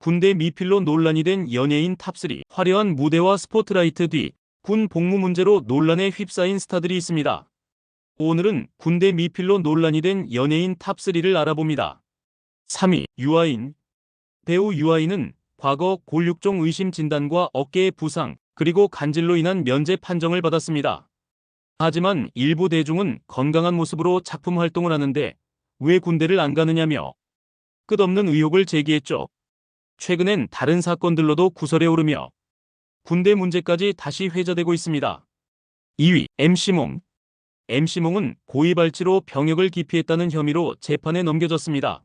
군대 미필로 논란이 된 연예인 탑3 화려한 무대와 스포트라이트 뒤 군 복무 문제로 논란에 휩싸인 스타들이 있습니다. 오늘은 군대 미필로 논란이 된 연예인 탑3를 알아봅니다. 3위 유아인 배우 유아인은 과거 골육종 의심 진단과 어깨의 부상 그리고 간질로 인한 면제 판정을 받았습니다. 하지만 일부 대중은 건강한 모습으로 작품 활동을 하는데 왜 군대를 안 가느냐며 끝없는 의혹을 제기했죠. 최근엔 다른 사건들로도 구설에 오르며 군대 문제까지 다시 회자되고 있습니다. 2위 MC몽 MC몽은 고의발치로 병역을 기피했다는 혐의로 재판에 넘겨졌습니다.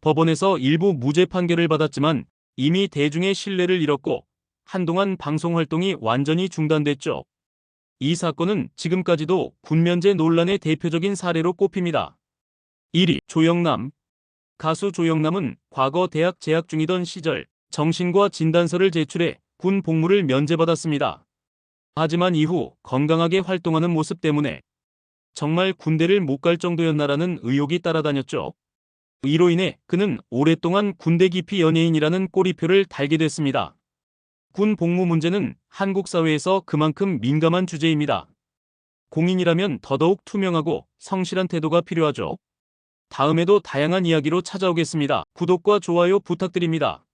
법원에서 일부 무죄 판결을 받았지만 이미 대중의 신뢰를 잃었고 한동안 방송 활동이 완전히 중단됐죠. 이 사건은 지금까지도 군면제 논란의 대표적인 사례로 꼽힙니다. 1위 조영남 가수 조영남은 과거 대학 재학 중이던 시절 정신과 진단서를 제출해 군 복무를 면제받았습니다. 하지만 이후 건강하게 활동하는 모습 때문에 정말 군대를 못 갈 정도였나라는 의혹이 따라다녔죠. 이로 인해 그는 오랫동안 군대 기피 연예인이라는 꼬리표를 달게 됐습니다. 군 복무 문제는 한국 사회에서 그만큼 민감한 주제입니다. 공인이라면 더더욱 투명하고 성실한 태도가 필요하죠. 다음에도 다양한 이야기로 찾아오겠습니다. 구독과 좋아요 부탁드립니다.